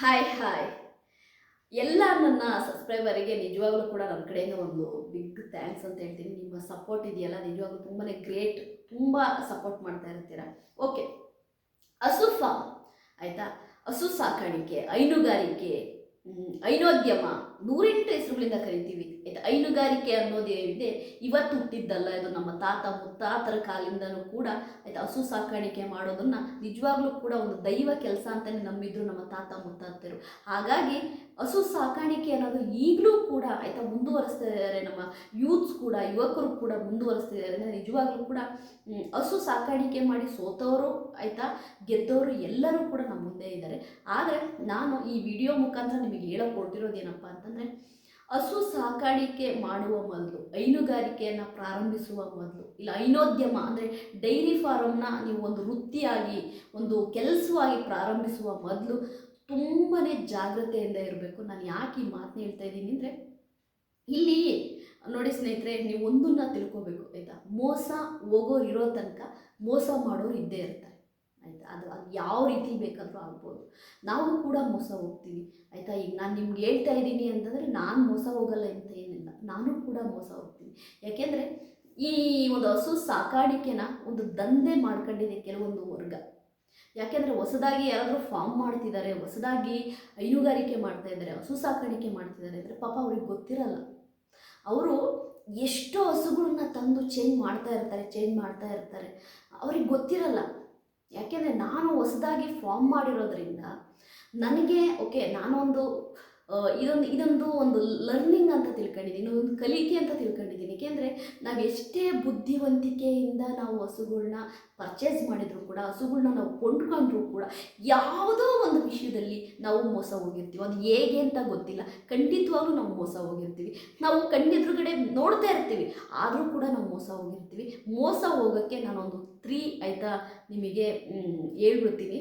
Hi hi ಎಲ್ಲ ನನ್ನ ಸಬ್ಸ್ಕ್ರೈಬರಿಗೆ ನಿಜವಾಗ್ಲೂ ಕೂಡ ನನ್ನ ಕಡೆಯಿಂದ ಒಂದು ಬಿಗ್ ಥ್ಯಾಂಕ್ಸ್ ಅಂತ ಹೇಳ್ತೀನಿ. ನಿಮ್ಮ ಸಪೋರ್ಟ್ ಇದೆಯಲ್ಲ, ನಿಜವಾಗ್ಲೂ ತುಂಬಾ ಗ್ರೇಟ್ ತುಂಬ ಸಪೋರ್ಟ್ ಮಾಡ್ತಾ ಇರ್ತೀರ? ಓಕೆ ಹಸು ಫಾರ್ಮ್ ಆಯಿತಾ? ಹಸು ಸಾಕಾಣಿಕೆ, ಹೈನುಗಾರಿಕೆ ಹೈನೋದ್ಯಮ. ನೂರೆಂಟು ಹೆಸರುಗಳಿಂದ ಕರಿತೀವಿ. ಆಯ್ತಾ? ಹೈನುಗಾರಿಕೆ ಅನ್ನೋದೇನಿದೆ ಇವತ್ತು ಹುಟ್ಟಿದ್ದಲ್ಲ, ಇದು ನಮ್ಮ ತಾತ ಮುತ್ತಾತರ ಕಾಲಿಂದನೂ ಕೂಡ, ಆಯ್ತಾ? ಹಸು ಸಾಕಾಣಿಕೆ ಮಾಡೋದನ್ನ ನಿಜವಾಗ್ಲೂ ಕೂಡ ಒಂದು ದೈವ ಕೆಲಸ ಅಂತಲೇ ನಂಬಿದ್ರು ನಮ್ಮ ತಾತ ಮುತ್ತಾತರು. ಹಾಗಾಗಿ ಹಸು ಸಾಕಾಣಿಕೆ ಅನ್ನೋದು ಈಗಲೂ ಕೂಡ, ಆಯ್ತಾ? ಮುಂದುವರಿಸ್ತಾ ಇದ್ದಾರೆ ನಮ್ಮ ಯೂತ್ಸ್ ಕೂಡ, ಯುವಕರು ಕೂಡ ಮುಂದುವರಿಸ್ತಿದ್ದಾರೆ. ಅಂದರೆ ನಿಜವಾಗ್ಲೂ ಕೂಡ ಹಸು ಸಾಕಾಣಿಕೆ ಮಾಡಿ ಸೋತವರು ಆಯಿತಾ? ಗೆದ್ದವರು ಎಲ್ಲರೂ ಕೂಡ ನಮ್ಮ ಮುಂದೆ ಇದ್ದಾರೆ. ಆದರೆ ನಾನು ಈ ವಿಡಿಯೋ ಮುಖಾಂತರ ನಿಮಗೆ ಹೇಳಕ್ ಹೊರಟಿರೋದೇನಪ್ಪ ಅಂತಂದರೆ ಹಸು ಸಾಕಾಣಿಕೆ ಮಾಡುವ ಮೊದಲು, ಹೈನುಗಾರಿಕೆಯನ್ನು ಪ್ರಾರಂಭಿಸುವ ಮೊದಲು, ಇಲ್ಲ ಹೈನೋದ್ಯಮ ಅಂದರೆ ಡೈರಿ ಫಾರಮ್ನ ನೀವು ಒಂದು ವೃತ್ತಿಯಾಗಿ, ಒಂದು ಕೆಲಸವಾಗಿ ಪ್ರಾರಂಭಿಸುವ ಮೊದಲು ತುಂಬಾ ಜಾಗ್ರತೆಯಿಂದ ಇರಬೇಕು. ನಾನು ಯಾಕೆ ಈ ಮಾತನ್ನ ಹೇಳ್ತಾ ಇದ್ದೀನಿ ಅಂದರೆ, ಇಲ್ಲಿ ನೋಡಿ ಸ್ನೇಹಿತರೆ, ನೀವು ಒಂದನ್ನ ತಿಳ್ಕೊಬೇಕು, ಆಯಿತಾ? ಮೋಸ ಹೋಗೋರು ಇರೋ ತನಕ ಮೋಸ ಮಾಡೋರು ಇದ್ದೇ ಇರ್ತಾರೆ. ಆಯಿತಾ? ಅದು ಅದು ಯಾವ ರೀತಿ ಬೇಕಾದರೂ ಆಗ್ಬೋದು. ನಾವು ಕೂಡ ಮೋಸ ಹೋಗ್ತೀವಿ. ಆಯಿತಾ? ಈಗ ನಾನು ನಿಮ್ಗೆ ಹೇಳ್ತಾ ಇದ್ದೀನಿ ಅಂತಂದರೆ ನಾನು ಮೋಸ ಹೋಗಲ್ಲ ಅಂತ ಏನಿಲ್ಲ. ನಾನು ಕೂಡ ಮೋಸ ಹೋಗ್ತೀನಿ. ಯಾಕೆಂದರೆ ಈ ಒಂದು ಹಸು ಸಾಕಾಣಿಕೆನ ಒಂದು ದಂಧೆ ಮಾಡ್ಕೊಂಡಿದೆ ಕೆಲವೊಂದು ವರ್ಗ. ಯಾಕೆಂದರೆ ಹೊಸದಾಗಿ ಯಾರಾದರೂ ಫಾರ್ಮ್ ಮಾಡ್ತಿದ್ದಾರೆ ಹೊಸದಾಗಿ ಹೈನುಗಾರಿಕೆ ಮಾಡ್ತಾ ಇದ್ದಾರೆ ಹಸು ಸಾಕಾಣಿಕೆ ಮಾಡ್ತಿದ್ದಾರೆ ಅಂದರೆ ಪಾಪ ಅವ್ರಿಗೆ ಗೊತ್ತಿರಲ್ಲ. ಅವರು ಎಷ್ಟೋ ಹಸುಗಳನ್ನ ತಂದು ಚೇಂಜ್ ಮಾಡ್ತಾ ಇರ್ತಾರೆ ಚೇಂಜ್ ಮಾಡ್ತಾ ಇರ್ತಾರೆ. ಅವ್ರಿಗೆ ಗೊತ್ತಿರಲ್ಲ. ಯಾಕೆಂದರೆ ನಾನು ಹೊಸದಾಗಿ ಫಾರ್ಮ್ ಮಾಡಿರೋದ್ರಿಂದ ನನಗೆ ಓಕೆ ನಾನೊಂದು ಇದೊಂದು ಇದೊಂದು ಒಂದು ಲರ್ನಿಂಗ್ ಅಂತ ತಿಳ್ಕೊಂಡಿದ್ದೀನಿ ಒಂದು ಕಲಿಕೆ ಅಂತ ತಿಳ್ಕೊಂಡಿದ್ದೀನಿ. ಏಕೆಂದರೆ ನಾವು ಎಷ್ಟೇ ಬುದ್ಧಿವಂತಿಕೆಯಿಂದ ನಾವು ಹಸುಗಳ್ನ ಪರ್ಚೇಸ್ ಮಾಡಿದರೂ ಕೂಡ, ಹಸುಗಳ್ನ ನಾವು ಕೊಂಡ್ಕೊಂಡ್ರೂ ಕೂಡ, ಯಾವುದೋ ಒಂದು ವಿಷಯದಲ್ಲಿ ನಾವು ಮೋಸ ಹೋಗಿರ್ತೀವಿ. ಅದು ಹೇಗೆ ಅಂತ ಗೊತ್ತಿಲ್ಲ. ಖಂಡಿತವಾಗ್ಲೂ ನಾವು ಮೋಸ ಹೋಗಿರ್ತೀವಿ. ನಾವು ಕಣ್ಣೆದುರುಗಡೆ ನೋಡ್ತಾ ಇರ್ತೀವಿ. ಆದರೂ ಕೂಡ ನಾವು ಮೋಸ ಹೋಗಿರ್ತೀವಿ. ಮೋಸ ಹೋಗೋಕ್ಕೆ ನಾನೊಂದು ತ್ರೀ ಆಯಿತಾ? ನಿಮಗೆ ಹೇಳ್ಬಿಡ್ತೀನಿ.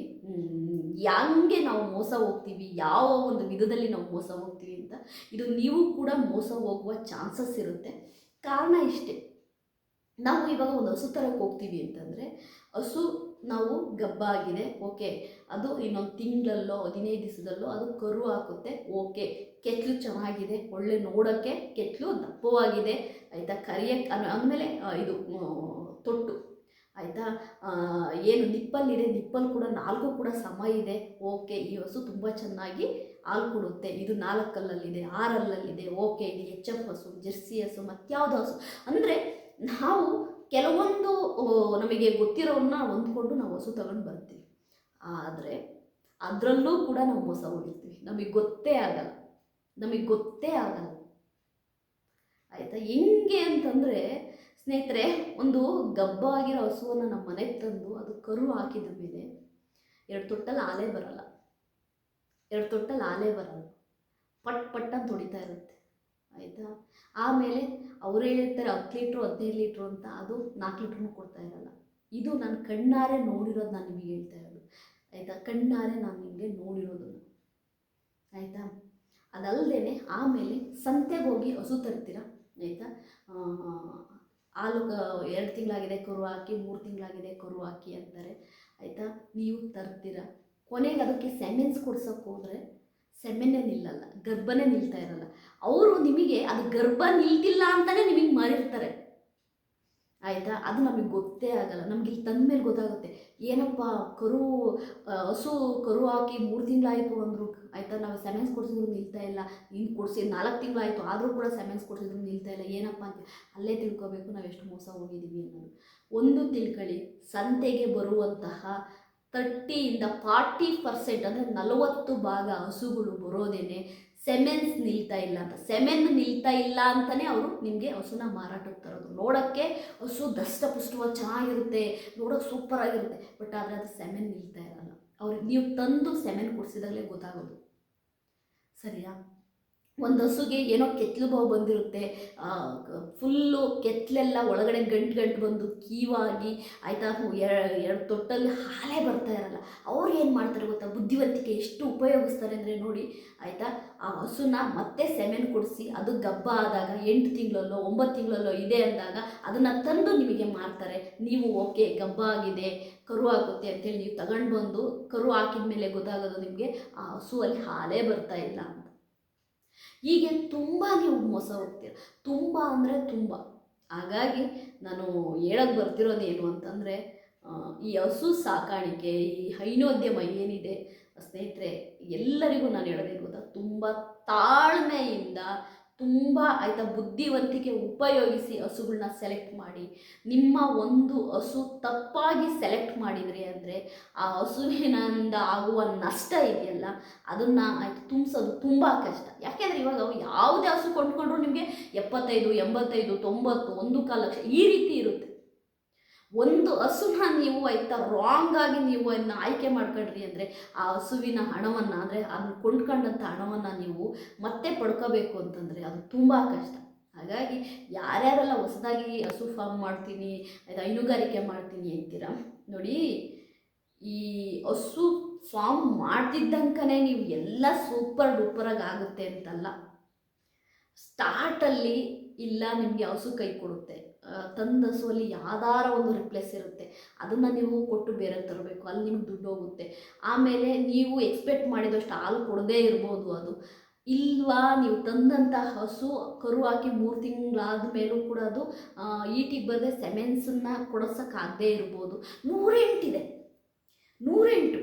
ಹಂಗೆ ನಾವು ಮೋಸ ಹೋಗ್ತೀವಿ? ಯಾವ ಒಂದು ವಿಧದಲ್ಲಿ ನಾವು ಮೋಸ ಹೋಗ್ತೀವಿ ಅಂತ. ಇದು ನೀವು ಕೂಡ ಮೋಸ ಹೋಗುವ ಚಾನ್ಸಸ್ ಇರುತ್ತೆ. ಕಾರಣ ಇಷ್ಟೇ. ನಾವು ಇವಾಗ ಒಂದು ಹಸು ಥರಕ್ಕೆ ಹೋಗ್ತೀವಿ ಅಂತಂದರೆ, ಹಸು ನಾವು ಗಬ್ಬ ಆಗಿದೆ ಓಕೆ. ಅದು ಇನ್ನೊಂದು ತಿಂಗಳಲ್ಲೋ, ಹದಿನೈದು ದಿವಸದಲ್ಲೋ ಅದು ಕರು ಹಾಕುತ್ತೆ, ಓಕೆ. ಕೆತ್ತಲು ಚೆನ್ನಾಗಿದೆ, ಒಳ್ಳೆ ನೋಡೋಕ್ಕೆ ಕೆತ್ತಲು ದಪ್ಪವಾಗಿದೆ, ಆಯಿತಾ? ಕರಿಯಕ್ಕೆ ಅಂದಮೇಲೆ ಇದು ತೊಟ್ಟು. ಆಯಿತಾ? ಏನು ನಿಪ್ಪಲ್ಲಿದೆ ನಿಪ್ಪಲ್ಲಿ ಕೂಡ ನಾಲ್ಕು ಕೂಡ ಸಮ ಇದೆ. ಓಕೆ, ಈ ಹಸು ತುಂಬ ಚೆನ್ನಾಗಿ ಹಾಲು ಕೊಡುತ್ತೆ. ಇದು ನಾಲ್ಕಲ್ಲಲ್ಲಿದೆ, ಆರಲ್ಲಲ್ಲಿದೆ. ಓಕೆ, ಇದು ಎಚ್ ಎಫ್ ಹಸು, ಜೆರ್ಸಿ ಹಸು, ಮತ್ಯಾವುದು ಹಸು? ಅಂದರೆ ನಾವು ಕೆಲವೊಂದು ನಮಗೆ ಗೊತ್ತಿರೋವನ್ನ ಹೊಂದ್ಕೊಂಡು ನಾವು ಹಸು ತಗೊಂಡು ಬರ್ತೀವಿ. ಆದರೆ ಅದರಲ್ಲೂ ಕೂಡ ನಾವು ಮೋಸ ಹೋಗಿರ್ತೀವಿ ನಮಗೆ ಗೊತ್ತೇ ಆಗಲ್ಲ. ನಮಗೆ ಗೊತ್ತೇ ಆಗಲ್ಲ. ಆಯಿತಾ? ಹೆಂಗೆ ಅಂತಂದರೆ ಸ್ನೇಹಿತರೆ, ಒಂದು ಗಬ್ಬ ಆಗಿರೋ ಹಸುವನ್ನು ನಮ್ಮ ಮನೆಗೆ ತಂದು ಅದು ಕರು ಹಾಕಿದ ಮೇಲೆ ಎರಡು ತೊಟ್ಟಲ್ಲಿ ಆಲೆ ಬರಲ್ಲ. ಎರಡು ತೊಟ್ಟಲ್ಲಿ ಆಲೆ ಬರಲ್ಲ. ಪಟ್ ಪಟ್ ಅಂತ ಇರುತ್ತೆ. ಆಯಿತಾ? ಆಮೇಲೆ ಅವ್ರು ಹೇಳಿರ್ತಾರೆ ಹತ್ತು ಲೀಟ್ರು, ಹದಿನೈದು ಲೀಟ್ರು ಅಂತ, ಅದು ನಾಲ್ಕು ಲೀಟ್ರೂ ಕೊಡ್ತಾ ಇರಲ್ಲ. ಇದು ನಾನು ಕಣ್ಣಾರೆ ನೋಡಿರೋದು ನಾನು ನಿಮಗೆ ಹೇಳ್ತಾ ಇರೋದು. ಆಯಿತಾ? ಕಣ್ಣಾರೆ ನಾನು ನಿಮಗೆ ನೋಡಿರೋದು ಆಯಿತಾ? ಅದಲ್ಲದೆ ಆಮೇಲೆ ಸಂತೆಗೆ ಹೋಗಿ ಹಸು ತರ್ತೀರ? ಆಯಿತಾ? ಹಾಲು ಎರಡು ತಿಂಗಳಾಗಿದೆ ಕರು ಹಾಕಿ, ಮೂರು ತಿಂಗಳಾಗಿದೆ ಕರು ಹಾಕಿ ಅಂತಾರೆ. ಆಯಿತಾ? ನೀವು ತರ್ತೀರ? ಕೊನೆಗೆ ಅದಕ್ಕೆ ಸೆಮೆನ್ಸ್ ಕೊಡ್ಸೋಕೆ ಹೋದರೆ ಸೆಮೆನ್ನೇ ನಿಲ್ಲಲ್ಲ, ಗರ್ಭನೇ ನಿಲ್ತಾ ಇರಲ್ಲ. ಅವರು ನಿಮಗೆ ಅದು ಗರ್ಭ ನಿಲ್ತಿಲ್ಲ ಅಂತಲೇ ನಿಮಗೆ ಮಾರಿರ್ತಾರೆ. ಆಯಿತಾ? ಅದು ನಮಗೆ ಗೊತ್ತೇ ಆಗಲ್ಲ. ನಮ್ಗೆ ಇಲ್ಲಿ ತಂದ ಮೇಲೆ ಗೊತ್ತಾಗುತ್ತೆ. ಏನಪ್ಪ, ಕರು ಹಸು, ಕರು ಹಾಕಿ ಮೂರು ತಿಂಗಳಾಯಿತು ಅಂದರು. ಆಯಿತಾ? ನಾವು ಸೆಮೆನ್ಸ್ ಕೊಡಿಸಿದ್ರು ನಿಲ್ತಾ ಇಲ್ಲ. ಇನ್ನು ಕೊಡಿಸಿ, ನಾಲ್ಕು ತಿಂಗಳಾಯಿತು. ಆದರೂ ಕೂಡ ಸೆಮೆನ್ಸ್ ಕೊಡಿಸಿದ್ರು ನಿಲ್ತಾ ಇಲ್ಲ. ಏನಪ್ಪ ಅಂತ ಅಲ್ಲೇ ತಿಳ್ಕೊಬೇಕು. ನಾವು ಎಷ್ಟು ಮೋಸ ಹೋಗಿದ್ದೀವಿ ಅನ್ನೋದು. ಒಂದು ತಿಳ್ಕಳಿ, ಸಂತೆಗೆ ಬರುವಂತಹ ತರ್ಟಿಯಿಂದ ಫಾರ್ಟಿ ಪರ್ಸೆಂಟ್ ಅಂದರೆ ನಲವತ್ತು ಭಾಗ ಹಸುಗಳು ಬರೋದೇನೆ ಸೆಮೆನ್ಸ್ ನಿಲ್ತಾ ಇಲ್ಲ ಅಂತ. ಸೆಮೆನ್ ನಿಲ್ತಾ ಇಲ್ಲ ಅಂತಲೇ ಅವರು ನಿಮಗೆ ಹಸುನ ಮಾರಾಟಕ್ಕೆ ತರೋದು. ನೋಡೋಕ್ಕೆ ಹಸು ದಷ್ಟಪುಷ್ಟವಾಗಿ ಚೆನ್ನಾಗಿರುತ್ತೆ, ನೋಡೋಕೆ ಸೂಪರ್ ಆಗಿರುತ್ತೆ ಬಟ್ ಆದರೆ ಅದು ಸೆಮೆನ್ ನಿಲ್ತಾ ಇರಲ್ಲ. ಅವ್ರಿಗೆ ನೀವು ತಂದು ಸೆಮೆನ್ ಕೊಡಿಸಿದಾಗಲೇ ಗೊತ್ತಾಗೋದು. ಸರಿಯಾ? ಒಂದು ಹಸುಗೆ ಏನೋ ಕೆತ್ತಲು ಬಾವು ಬಂದಿರುತ್ತೆ ಫುಲ್ಲು ಕೆತ್ತಲೆಲ್ಲ ಒಳಗಡೆ ಗಂಟು ಗಂಟು ಬಂದು ಕೀವಾಗಿ ಆಯಿತಾ ಎರಡು ತೊಟ್ಟಲ್ಲಿ ಹಾಲೇ ಬರ್ತಾ ಇರಲ್ಲ. ಅವ್ರು ಏನು ಮಾಡ್ತಾರೆ ಗೊತ್ತಾ? ಬುದ್ಧಿವಂತಿಕೆ ಎಷ್ಟು ಉಪಯೋಗಿಸ್ತಾರೆ ಅಂದರೆ ನೋಡಿ, ಆಯಿತಾ? ಆ ಹಸುನ ಮತ್ತೆ ಸೆಮೆನ್ ಕೊಡಿಸಿ, ಅದು ಗಬ್ಬ ಆದಾಗ, ಎಂಟು ತಿಂಗಳಲ್ಲೋ, ಒಂಬತ್ತು ತಿಂಗಳಲ್ಲೋ ಇದೆ ಅಂದಾಗ ಅದನ್ನು ತಂದು ನಿಮಗೆ ಮಾರ್ತಾರೆ. ನೀವು ಓಕೆ, ಗಬ್ಬ ಆಗಿದೆ, ಕರು ಆಗುತ್ತೆ ಅಂತೇಳಿ ನೀವು ತಗೊಂಡು ಬಂದು ಕರು ಹಾಕಿದ ಮೇಲೆ ಗೊತ್ತಾಗೋದು ನಿಮಗೆ, ಆ ಹಸುವಲ್ಲಿ ಹಾಲೇ ಬರ್ತಾ ಇಲ್ಲ. ಹೀಗೆ ತುಂಬ ನೀವು ಮೋಸ ಹೋಗ್ತೀರ. ತುಂಬ ಅಂದರೆ ತುಂಬ. ಹಾಗಾಗಿ ನಾನು ಹೇಳೋದು ಬರ್ತಿರೋದು ಏನು ಅಂತಂದರೆ ಈ ಹಸು ಸಾಕಾಣಿಕೆ, ಈ ಹೈನೋದ್ಯಮ ಏನಿದೆ, ಸ್ನೇಹಿತರೆ, ಎಲ್ಲರಿಗೂ ನಾನು ಹೇಳೋದೇನು ಗೊತ್ತಾ? ತುಂಬ ತಾಳ್ಮೆಯಿಂದ ತುಂಬ ಆಯಿತಾ ಬುದ್ಧಿವಂತಿಕೆ ಉಪಯೋಗಿಸಿ ಹಸುಗಳನ್ನ ಸೆಲೆಕ್ಟ್ ಮಾಡಿ. ನಿಮ್ಮ ಒಂದು ಹಸು ತಪ್ಪಾಗಿ ಸೆಲೆಕ್ಟ್ ಮಾಡಿದ್ರಿ ಅಂದರೆ ಆ ಹಸುವಿನಿಂದ ಆಗುವ ನಷ್ಟ ಇದೆಯಲ್ಲ, ಅದನ್ನು ಆಯಿತು ತುಂಬಿಸೋದು ತುಂಬ ಕಷ್ಟ. ಯಾಕೆಂದರೆ ಇವಾಗ ಯಾವುದೇ ಹಸು ಕೊಂಡ್ಕೊಂಡ್ರು ನಿಮಗೆ ಎಪ್ಪತ್ತೈದು, ಎಂಬತ್ತೈದು, ತೊಂಬತ್ತು, ಒಂದು ಕಾಲು ಲಕ್ಷ ಈ ರೀತಿ ಇರುತ್ತೆ. ಒಂದು ಹಸುನ ನೀವು ಆಯ್ತಾ ರಾಂಗ್ ಆಗಿ ನೀವು ಅದನ್ನ ಆಯ್ಕೆ ಮಾಡ್ಕೊಂಡ್ರಿ ಅಂದರೆ ಆ ಹಸುವಿನ ಹಣವನ್ನು ಅಂದರೆ ಅದನ್ನು ಕೊಂಡ್ಕೊಂಡಂಥ ಹಣವನ್ನು ನೀವು ಮತ್ತೆ ಪಡ್ಕೋಬೇಕು ಅಂತಂದರೆ ಅದು ತುಂಬ ಕಷ್ಟ. ಹಾಗಾಗಿ ಯಾರ್ಯಾರೆಲ್ಲ ಹೊಸದಾಗಿ ಹಸು ಫಾರ್ಮ್ ಮಾಡ್ತೀನಿ ಅದು ಹೈನುಗಾರಿಕೆ ಮಾಡ್ತೀನಿ ಅಂತೀರಾ? ನೋಡಿ, ಈ ಹಸು ಫಾರ್ಮ್ ಮಾಡ್ತಿದ್ದಂಕನೇ ನೀವು ಎಲ್ಲ ಸೂಪರ್ ಡೂಪರಾಗಿ ಆಗುತ್ತೆ ಅಂತಲ್ಲ. ಸ್ಟಾರ್ಟಲ್ಲಿ ಇಲ್ಲ ನಿಮಗೆ ಹಸು ಕೈ ಕೊಡುತ್ತೆ. ತಂದ ಹಸುವಲ್ಲಿ ಯಾವ್ದಾರ ಒಂದು ರಿಪ್ಲೇಸ್ ಇರುತ್ತೆ. ಅದನ್ನು ನೀವು ಕೊಟ್ಟು ಬೇರೆ ತರಬೇಕು, ಅಲ್ಲಿ ನಿಮ್ಗೆ ದುಡ್ಡು ಹೋಗುತ್ತೆ. ಆಮೇಲೆ ನೀವು ಎಕ್ಸ್ಪೆಕ್ಟ್ ಮಾಡಿದಷ್ಟು ಹಾಲು ಕೊಡದೇ ಇರ್ಬೋದು ಅದು. ಇಲ್ವಾ ನೀವು ತಂದಂಥ ಹಸು, ಕರು ಹಾಕಿ ಮೂರು ತಿಂಗಳಾದ ಮೇಲೂ ಕೂಡ ಅದು ಈಟಿಗೆ ಬರದೆ ಸೆಮೆನ್ಸನ್ನು ಕೊಡಿಸೋಕ್ಕಾಗದೇ ಇರ್ಬೋದು. ನೂರೆಂಟಿದೆ. ನೂರೆಂಟು.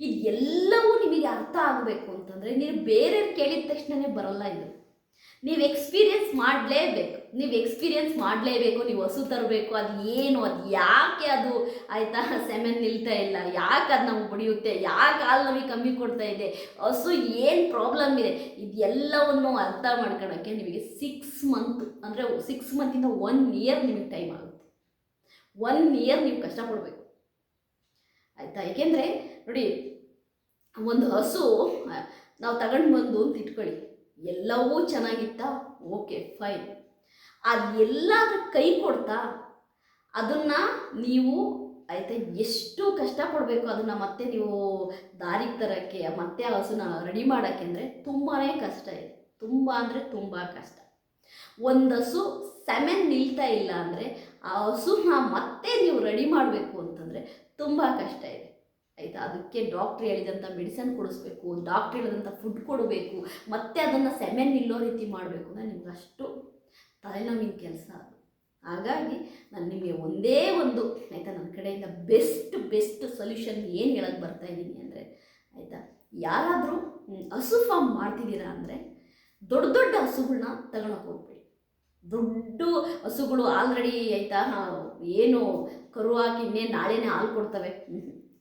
ಇದು ಎಲ್ಲವೂ ನಿಮಗೆ ಅರ್ಥ ಆಗಬೇಕು ಅಂತಂದರೆ, ನೀವು ಬೇರೆ ಕೇಳಿದ ತಕ್ಷಣವೇ ಬರಲ್ಲ ಇದು. ನೀವು ಎಕ್ಸ್ಪೀರಿಯನ್ಸ್ ಮಾಡಲೇಬೇಕು. ನೀವು ಎಕ್ಸ್ಪೀರಿಯನ್ಸ್ ಮಾಡಲೇಬೇಕು, ನೀವು ಹಸು ತರಬೇಕು, ಅದು ಏನು, ಅದು ಯಾಕೆ ಅದು ಆಯಿತಾ, ಸೆಮೆನ್ ನಿಲ್ತಾ ಇಲ್ಲ, ಯಾಕೆ ಅದು ನಮ್ಗೆ ಬಡಿಯುತ್ತೆ, ಯಾಕೆ ಹಾಲು ನಮಗೆ ಕಮ್ಮಿ ಕೊಡ್ತಾ ಇದೆ, ಹಸು ಏನು ಪ್ರಾಬ್ಲಮ್ ಇದೆ, ಇದೆಲ್ಲವನ್ನು ಅರ್ಥ ಮಾಡ್ಕೊಳಕ್ಕೆ ನಿಮಗೆ ಸಿಕ್ಸ್ ಮಂತ್ ಅಂದರೆ ಸಿಕ್ಸ್ ಮಂತಿಂದ ಒನ್ ಇಯರ್ ನಿಮಗೆ ಟೈಮ್ ಆಗುತ್ತೆ. ಒನ್ ಇಯರ್ ನೀವು ಕಷ್ಟಪಡಬೇಕು. ಆಯಿತಾ? ಏಕೆಂದರೆ ನೋಡಿ, ಒಂದು ಹಸು ನಾವು ತಗೊಂಡು ಬಂದು ಅಂತ ಇಟ್ಕೊಳ್ಳಿ. ಎಲ್ಲವೂ ಚೆನ್ನಾಗಿತ್ತಾ? ಓಕೆ ಫೈನ್ ಅದು ಎಲ್ಲಾದ್ರೂ ಕೈ ಕೊಡ್ತಾ ಅದನ್ನು ನೀವು ಆಯಿತಾ ಎಷ್ಟು ಕಷ್ಟಪಡಬೇಕು ಅದನ್ನು ಮತ್ತೆ ನೀವು ದಾರಿಗೆ ತರೋಕ್ಕೆ, ಮತ್ತೆ ಹಸುನ ರೆಡಿ ಮಾಡೋಕ್ಕೆ ಅಂದರೆ ತುಂಬಾ ಕಷ್ಟ ಇದೆ. ತುಂಬ ಅಂದರೆ ತುಂಬ ಕಷ್ಟ. ಒಂದು ಹಸು ಸೆಮೆನ್ ನಿಲ್ತಾ ಇಲ್ಲ ಅಂದರೆ ಆ ಹಸುನ ಮತ್ತೆ ನೀವು ರೆಡಿ ಮಾಡಬೇಕು ಅಂತಂದರೆ ತುಂಬ ಕಷ್ಟ ಇದೆ. ಆಯಿತಾ ಅದಕ್ಕೆ ಡಾಕ್ಟ್ರ್ ಹೇಳಿದಂಥ ಮೆಡಿಸನ್ ಕೊಡಿಸ್ಬೇಕು ಡಾಕ್ಟ್ರ್ ಹೇಳಿದಂಥ ಫುಡ್ ಕೊಡಬೇಕು, ಮತ್ತೆ ಅದನ್ನು ಸೆಮೆನ್ ನಿಲ್ಲೋ ರೀತಿ ಮಾಡಬೇಕು ಅಂದರೆ ನಿಮ್ಗೆ ಅಷ್ಟು ತಲೆನೋವಿನ ಕೆಲಸ ಅದು. ಹಾಗಾಗಿ ನಾನು ನಿಮಗೆ ಒಂದೇ ಒಂದು, ಆಯಿತಾ ನನ್ನ ಕಡೆಯಿಂದ ಬೆಸ್ಟ್ ಬೆಸ್ಟ್ ಸೊಲ್ಯೂಷನ್ ಏನು ಹೇಳಕ್ಕೆ ಬರ್ತಾ ಇದ್ದೀನಿ ಅಂದರೆ, ಆಯಿತಾ, ಯಾರಾದರೂ ಹಸು ಫಾರ್ಮ್ ಮಾಡ್ತಿದ್ದೀರಾ ಅಂದರೆ, ದೊಡ್ಡ ದೊಡ್ಡ ಹಸುಗಳನ್ನ ತಗೊಳಕ್ಕೆ ಹೋಗ್ಬೇಡಿ. ದೊಡ್ಡ ಹಸುಗಳು ಆಲ್ರೆಡಿ ಆಯಿತಾ ಏನು ಕರು ಹಾಕಿ ಇನ್ನೇ ನಾಳೆನೇ ಹಾಲು ಕೊಡ್ತವೆ.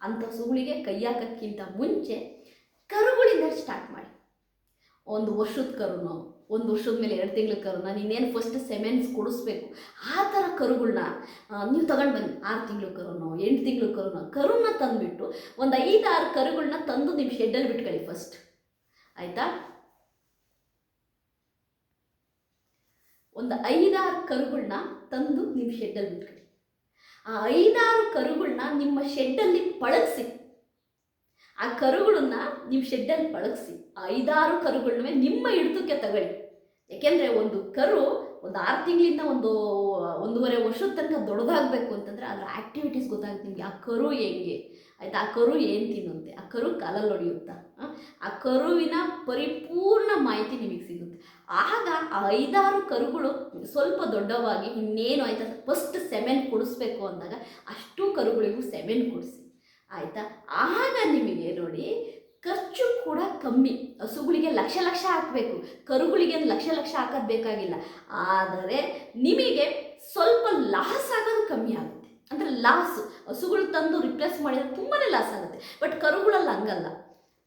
ಅಂತ ಹಸುಗಳಿಗೆ ಕೈ ಹಾಕೋಕ್ಕಿಂತ ಮುಂಚೆ ಕರುಗಳಿಂದ ಸ್ಟಾರ್ಟ್ ಮಾಡಿ. ಒಂದು ವರ್ಷದ ಕರುನೋ ಒಂದು ವರ್ಷದ ಮೇಲೆ ಎರಡು ತಿಂಗಳ ಕರುನ ನೀನೇನು ಫಸ್ಟ್ ಸೆಮೆನ್ಸ್ ಕೊಡಿಸ್ಬೇಕು. ಆ ಥರ ಕರುಗಳನ್ನ ನೀವು ತಗೊಂಡು ಬನ್ನಿ. ಆರು ತಿಂಗಳು ಕರುನೋ ಎಂಟು ತಿಂಗಳು ಕರುನೋ ಕರುನ ತಂದುಬಿಟ್ಟು ಒಂದು ಐದಾರು ಕರುಗಳನ್ನ ತಂದು ನಿಮ್ಮ ಶೆಡ್ಡಲ್ಲಿ ಬಿಟ್ಕೊಳ್ಳಿ ಫಸ್ಟ್ ಆಯಿತಾ? ಒಂದು ಐದಾರು ಕರುಗಳನ್ನ ತಂದು ನಿಮ್ಮ ಶೆಡ್ಡಲ್ಲಿ ಬಿಟ್ಕೊಳ್ಳಿ. ಆ ಐದಾರು ಕರುಗಳನ್ನ ನಿಮ್ಮ ಶೆಡ್ಡಲ್ಲಿ ಪಳಗಿಸಿ. ಆ ಕರುಗಳನ್ನ ನೀವು ಶೆಡ್ಡಲ್ಲಿ ಬಳಗಿಸಿ. ಐದಾರು ಕರುಗಳನ್ನ ನಿಮ್ಮ ಹಿಡಿತಕ್ಕೆ ತಗೊಳ್ಳಿ. ಯಾಕೆಂದರೆ ಒಂದು ಕರು ಒಂದು ಆರು ತಿಂಗಳಿಂದ ಒಂದು, ಒಂದೂವರೆ ವರ್ಷದ ತನಕ ದೊಡ್ಡದಾಗಬೇಕು ಅಂತಂದರೆ ಅದರ ಆ್ಯಕ್ಟಿವಿಟೀಸ್ ಗೊತ್ತಾಗುತ್ತೆ ನಿಮಗೆ. ಆ ಕರು ಹೆಂಗೆ? ಆಯ್ತಾ? ಆ ಕರು ಏನು ತಿನ್ನುತ್ತೆ? ಆ ಕರು ಕಾಲಲ್ಲಿ ಹೊಡೆಯುತ್ತಾ? ಆ? ಆ ಕರುವಿನ ಪರಿಪೂರ್ಣ ಮಾಹಿತಿ ನಿಮಗೆ ಸಿಗುತ್ತೆ. ಆಗ ಆ ಐದಾರು ಕರುಗಳು ಸ್ವಲ್ಪ ದೊಡ್ಡವಾಗಿ ಇನ್ನೇನು ಆಯ್ತಾ? ಫಸ್ಟ್ ಸೆಮೆನ್ ಕೊಡಿಸ್ಬೇಕು ಅಂದಾಗ ಅಷ್ಟು ಕರುಗಳಿಗೂ ಸೆಮೆನ್ ಕೊಡಿಸಿ. ಆಯಿತಾ? ಆಗ ನಿಮಗೆ ನೋಡಿ, ಖರ್ಚು ಕೂಡ ಕಮ್ಮಿ. ಹಸುಗಳಿಗೆ ಲಕ್ಷ ಲಕ್ಷ ಹಾಕಬೇಕು. ಕರುಗಳಿಗೆ ಲಕ್ಷ ಲಕ್ಷ ಹಾಕೋದು ಬೇಕಾಗಿಲ್ಲ. ಆದರೆ ನಿಮಗೆ ಸ್ವಲ್ಪ ಲಾಸ್ ಆಗೋದು ಕಮ್ಮಿ ಆಗುತ್ತೆ. ಅಂದರೆ ಲಾಸ್ ಹಸುಗಳು ತಂದು ರಿಪ್ಲೇಸ್ ಮಾಡಿದ್ರೆ ತುಂಬಾ ಲಾಸ್ ಆಗುತ್ತೆ. ಬಟ್ ಕರುಗಳಲ್ಲಿ ಹಂಗಲ್ಲ.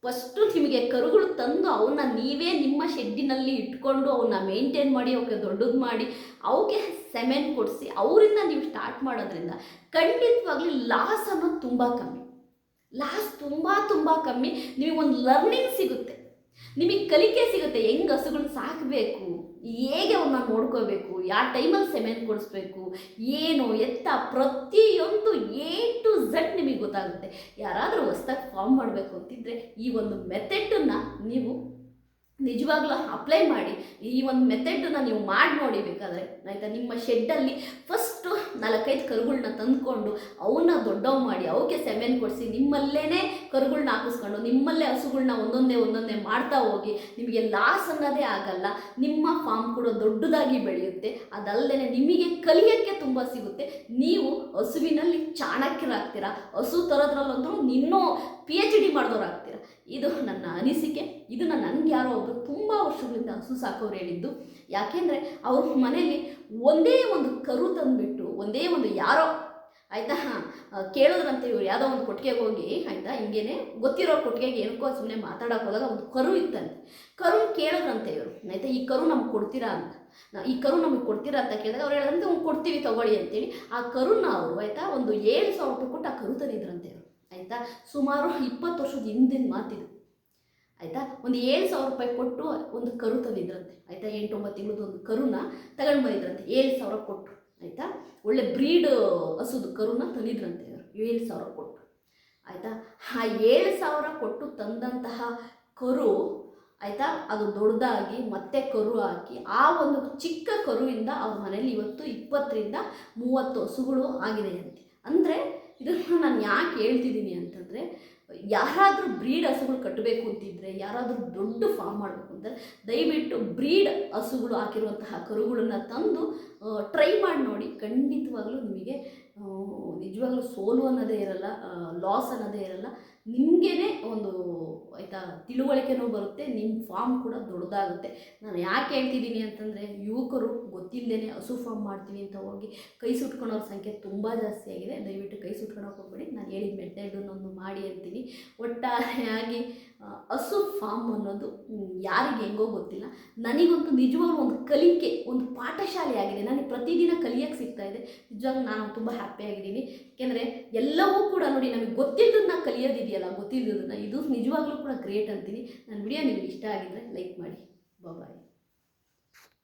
ಫಸ್ಟು ನಿಮಗೆ ಕರುಗಳು ತಂದು ಅವನ್ನ ನೀವೇ ನಿಮ್ಮ ಶೆಡ್ಡಿನಲ್ಲಿ ಇಟ್ಕೊಂಡು ಅವನ್ನ ಮೇಂಟೈನ್ ಮಾಡಿ ಅವಕ್ಕೆ ದೊಡ್ಡದು ಮಾಡಿ ಅವಕ್ಕೆ ಸೆಮೆನ್ ಕೊಡಿಸಿ, ಅವರಿಂದ ನೀವು ಸ್ಟಾರ್ಟ್ ಮಾಡೋದ್ರಿಂದ ಖಂಡಿತವಾಗ್ಲೂ ಲಾಸ್ ಅನ್ನೋದು ತುಂಬ ಕಮ್ಮಿ. ಲಾಸ್ ತುಂಬ ತುಂಬ ಕಮ್ಮಿ. ನಿಮಗೊಂದು ಲರ್ನಿಂಗ್ ಸಿಗುತ್ತೆ. ನಿಮಗೆ ಕಲಿಕೆ ಸಿಗುತ್ತೆ. ಹೆಂಗೆ ಹಸುಗಳನ್ನ ಸಾಕಬೇಕು? ಹೇಗೆ ಅವನ್ನ ನೋಡ್ಕೋಬೇಕು ಯಾವ ಟೈಮಲ್ಲಿ ಸೆಮೆನ್ ಕೊಡಿಸ್ಬೇಕು? ಏನು? ಎತ್ತ? ಪ್ರತಿಯೊಂದು ಎ ಟು ಝಡ್ ನಿಮಗೆ ಗೊತ್ತಾಗುತ್ತೆ. ಯಾರಾದರೂ ಹೊಸ್ದಾಗಿ ಫಾರ್ಮ್ ಮಾಡಬೇಕು ಅಂತಿದ್ರೆ ಈ ಒಂದು ಮೆಥಡನ್ನು ನೀವು ನಿಜವಾಗ್ಲೂ ಅಪ್ಲೈ ಮಾಡಿ. ಈ ಒಂದು ಮೆಥಡನ್ನ ನೀವು ಮಾಡಿ ನೋಡಿ ಬೇಕಾದರೆ. ಆಯಿತಾ? ನಿಮ್ಮ ಶೆಡ್ಡಲ್ಲಿ ಫಸ್ಟ್ ಫಸ್ಟು ನಾಲ್ಕೈದು ಕರುಗಳನ್ನ ತಂದ್ಕೊಂಡು ಅವನ್ನ ದೊಡ್ಡವು ಮಾಡಿ ಅವಕ್ಕೆ ಸೆಮೆನ್ ಕೊಡಿಸಿ ನಿಮ್ಮಲ್ಲೇ ಕರುಗಳನ್ನ ಹಾಕಿಸ್ಕೊಂಡು, ನಿಮ್ಮಲ್ಲೇ ಹಸುಗಳನ್ನ ಒಂದೊಂದೇ ಒಂದೊಂದೇ ಮಾಡ್ತಾ ಹೋಗಿ, ನಿಮಗೆ ಲಾಸ್ ಅನ್ನೋದೇ ಆಗಲ್ಲ. ನಿಮ್ಮ ಫಾರ್ಮ್ ಕೂಡ ದೊಡ್ಡದಾಗಿ ಬೆಳೆಯುತ್ತೆ. ಅದಲ್ಲದೆ ನಿಮಗೆ ಕಲಿಯೋಕ್ಕೆ ತುಂಬ ಸಿಗುತ್ತೆ. ನೀವು ಹಸುವಿನಲ್ಲಿ ಚಾಣಕ್ಯರಾಗ್ತೀರಾ? ಹಸು ತರೋದ್ರಲ್ಲಂತೂ ಇನ್ನೂ ಪಿ ಎಚ್ ಡಿ ಮಾಡಿದವರಾಗ್ತೀರಾ? ಇದು ನನ್ನ ಅನಿಸಿಕೆ. ಇದನ್ನು ನನಗೆ ಯಾರೋ ಒಬ್ಬರು ತುಂಬ ವರ್ಷಗಳಿಂದ ಹಸು ಸಾಕೋರು ಹೇಳಿದ್ದು. ಯಾಕೆಂದರೆ ಅವ್ರ ಮನೆಯಲ್ಲಿ ಒಂದೇ ಒಂದು ಕರು ತಂದುಬಿಟ್ಟು, ಒಂದೇ ಒಂದು ಯಾರೋ, ಆಯಿತಾ? ಕೇಳಿದ್ರಂತೆ ಇವ್ರು ಯಾವುದೋ ಒಂದು ಕೊಟ್ಟಿಗೆಗೆ ಹೋಗಿ, ಆಯಿತಾ? ಹಿಂಗೇನೆ ಗೊತ್ತಿರೋ ಕೊಟ್ಟಿಗೆಗೆ ಏನಕ್ಕೋ ಸುಮ್ಮನೆ ಮಾತಾಡೋಕೆ ಹೋದಾಗ ಒಂದು ಕರು ಇತ್ತಂತೆ. ಕರು ಕೇಳಿದ್ರಂತೆ ಇವರು, ಆಯಿತಾ? ಈ ಕರು ನಮ್ಗೆ ಕೊಡ್ತೀರಾ ಅಂತ. ಈ ಕರು ನಮಗೆ ಕೊಡ್ತೀರಾ ಅಂತ ಕೇಳಿದಾಗ ಅವ್ರು ಹೇಳಿದ್ರಂತೆ ಹ್ಞೂ ಕೊಡ್ತೀವಿ ತಗೊಳ್ಳಿ ಅಂತೇಳಿ ಆ ಕರುನ ಅವರು, ಆಯಿತಾ? ಒಂದು ಏಳು ಸಾವಿರ ರೂಪಾಯಿ ಕೊಟ್ಟು ಆ ಕರು ತಂದಿದ್ರಂತೆ ಅವರು ಆಯಿತಾ? ಸುಮಾರು ಇಪ್ಪತ್ತು ವರ್ಷದ ಹಿಂದಿನ ಮಾತಿದು. ಆಯಿತಾ? ಒಂದು ಏಳು ಸಾವಿರ ರೂಪಾಯಿ ಕೊಟ್ಟು ಒಂದು ಕರು ತಂದಿದ್ರಂತೆ. ಆಯಿತಾ? ಎಂಟು, ಒಂಬತ್ತು ತಿಂಗಳದ್ದು ಒಂದು ಕರುನ ತಗೊಂಡು ಬಂದಿದ್ರಂತೆ. ಏಳು ಸಾವಿರ ಕೊಟ್ಟು ಆಯಿತಾ? ಒಳ್ಳೆ ಬ್ರೀಡ್ ಹಸುದು ಕರುನ ತಂದಿದ್ರಂತೆ ಏಳು ಸಾವಿರ ಕೊಟ್ಟು ಆಯಿತಾ? ಆ ಏಳು ಸಾವಿರ ಕೊಟ್ಟು ತಂದಂತಹ ಕರು, ಆಯಿತಾ? ಅದು ದೊಡ್ಡದಾಗಿ ಮತ್ತೆ ಕರು ಹಾಕಿ, ಆ ಒಂದು ಚಿಕ್ಕ ಕರುವಿಂದ ಅವ್ರ ಮನೇಲಿ ಇವತ್ತು ಇಪ್ಪತ್ತರಿಂದ ಮೂವತ್ತು ಹಸುಗಳು ಆಗಿದೆ ಅಂತೆ ಅಂದರೆ, ಇದನ್ನು ನಾನು ಯಾಕೆ ಹೇಳ್ತಿದ್ದೀನಿ ಅಂತಂದರೆ ಯಾರಾದರೂ ಬ್ರೀಡ್ ಹಸುಗಳು ಕಟ್ಟಬೇಕು ಅಂತಿದ್ರೆ, ಯಾರಾದರೂ ದೊಡ್ಡ ಫಾರ್ಮ್ ಮಾಡಬೇಕು ಅಂದರೆ ದಯವಿಟ್ಟು ಬ್ರೀಡ್ ಹಸುಗಳು ಹಾಕಿರುವಂತಹ ಕರುಗಳನ್ನು ತಂದು ಟ್ರೈ ಮಾಡಿ ನೋಡಿ. ಖಂಡಿತವಾಗಲೂ ನಿಮಗೆ ನಿಜವಾಗ್ಲೂ ಸೋಲು ಅನ್ನೋದೇ ಇರಲ್ಲ ಲಾಸ್ ಅನ್ನೋದೇ ಇರಲ್ಲ. ನಿಮಗೇ ಒಂದು, ಆಯಿತಾ ತಿಳುವಳಿಕೆನೂ ಬರುತ್ತೆ ನಿಮ್ಮ ಫಾರ್ಮ್ ಕೂಡ ದೊಡ್ಡದಾಗುತ್ತೆ. ನಾನು ಯಾಕೆ ಹೇಳ್ತಿದ್ದೀನಿ ಅಂತಂದರೆ, ಯುವಕರು ಗೊತ್ತಿಲ್ಲದೇ ಹಸು ಫಾರ್ಮ್ ಮಾಡ್ತೀವಿ ಅಂತ ಹೋಗಿ ಕೈ ಸುಟ್ಕೊಳೋರ ಸಂಖ್ಯೆ ತುಂಬ ಜಾಸ್ತಿ ಆಗಿದೆ. ದಯವಿಟ್ಟು ಕೈ ಸುಟ್ಕೊಳಕ್ಕೆ ಹೋಗ್ಬೇಡಿ. ನಾನು ಹೇಳಿದ ಮೆಥಡ್ ಒಂದು ಒಟ್ಟಾರೆಯಾಗಿ ಹಸು ಫಾರ್ಮ್ ಅನ್ನೋದು ಯಾರಿಗೆ ಹೆಂಗೋ ಗೊತ್ತಿಲ್ಲ. ನನಗಂತೂ ನಿಜವಾಗ್ಲೂ ಒಂದು ಕಲಿಕೆ, ಒಂದು ಪಾಠಶಾಲೆ ಆಗಿದೆ ನನಗೆ ಪ್ರತಿದಿನ ಕಲಿಯೋಕ್ಕೆ ಸಿಗ್ತಾ ಇದೆ. ನಿಜವಾಗ್ಲೂ ನಾನು ತುಂಬ ಹ್ಯಾಪಿ ಆಗಿದ್ದೀನಿ. ಯಾಕೆಂದರೆ ಎಲ್ಲವೂ ಕೂಡ ನೋಡಿ ನಮಗೆ ಗೊತ್ತಿದ್ದದನ್ನ ಕಲಿಯೋದಿದೆಯಲ್ಲ ಗೊತ್ತಿದ್ದನ್ನು ಇದು ನಿಜವಾಗ್ಲೂ ಕೂಡ ಗ್ರೇಟ್ ಅಂತೀನಿ. ನನ್ನ ವಿಡಿಯೋ ನಿಮಗೆ ಇಷ್ಟ ಆಗಿದ್ದರೆ ಲೈಕ್ ಮಾಡಿ. ಬಾಯ್